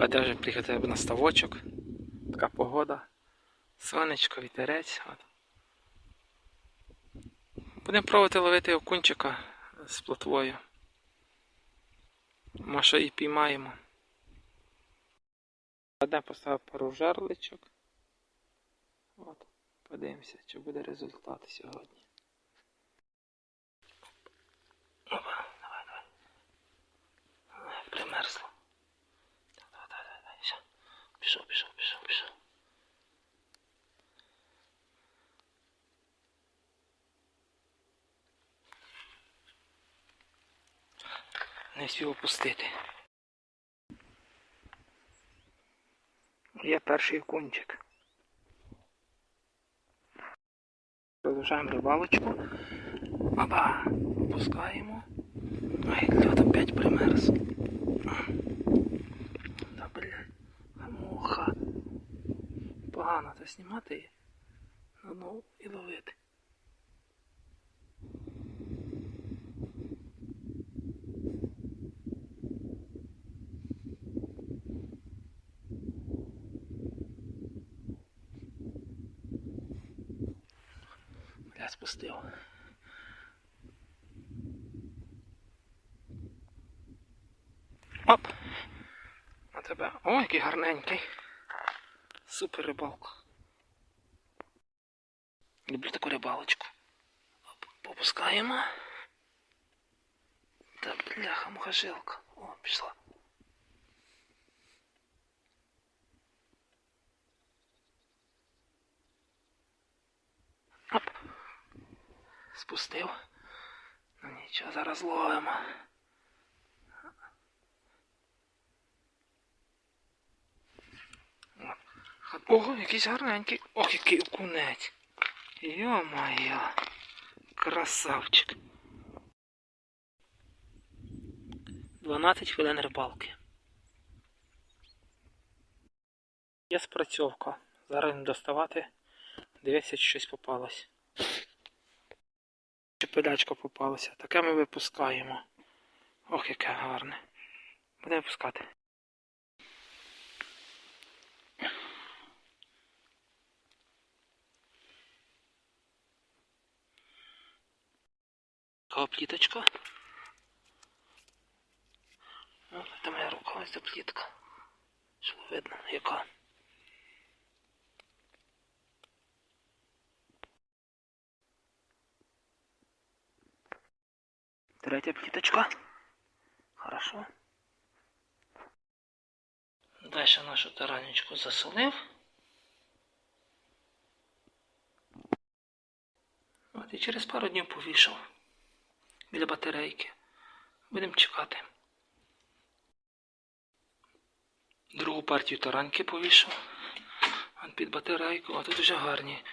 Хотя вже приїхати на ставочок. Така погода. Сонечко, вітерець. От. Будемо пробувати ловити окунчика з плотвою. Може і піймаємо. Одне поставив пару жерличок. От. Подивимося, чи буде результат сьогодні. Не всі опустити. Є перший кунчик. Продовжаємо рибалочку. Опа, опускаємо. Ай, льот опять примерз. Да, блядь, муха. Погано це знімати. Ну і ловити. Спустив. Оп! На тебе. О, який гарненький. Супер рибалка. Люблю таку рибалочку. Оп, попускаємо. Та бляха мухажилка. О, пішла. Спустив. Ну нічого, зараз ловимо. Ого, якийсь гарненький. Ох, який окунець. Йо-моє. Красавчик. 12 хвилин рибалки. Є спрацьовка. Зараз не доставати. Чи щось попалось. Чи пилячка попалася. Таке ми випускаємо. Ох, яке гарне. Будемо випускати. Така пліточка. О, це моя рука, ось ця плітка. Щоб видно, яка. Третя пліточка. Хорошо. Дальше нашу таранечку засолив. От і через пару днів повішав біля батарейки. Будемо чекати. Другу партію таранки повішав. От під батарейку. О, тут вже гарні.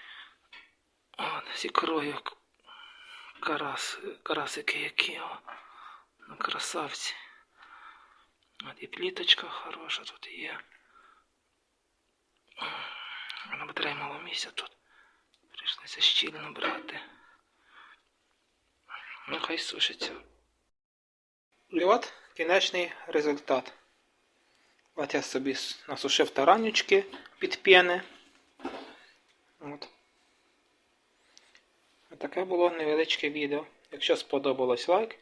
От, всі крою карас, карасики які. О. Ну, красавці. От і пліточка хороша тут є. А на мало місця тут. Прийшлося щільно брати. Ну, хай сушиться. І от кінечний результат. От я собі насушив таранючки під п'яни. От. Таке було невеличке відео. Якщо сподобалось лайк,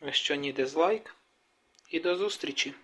якщо ні дизлайк. І до зустрічі!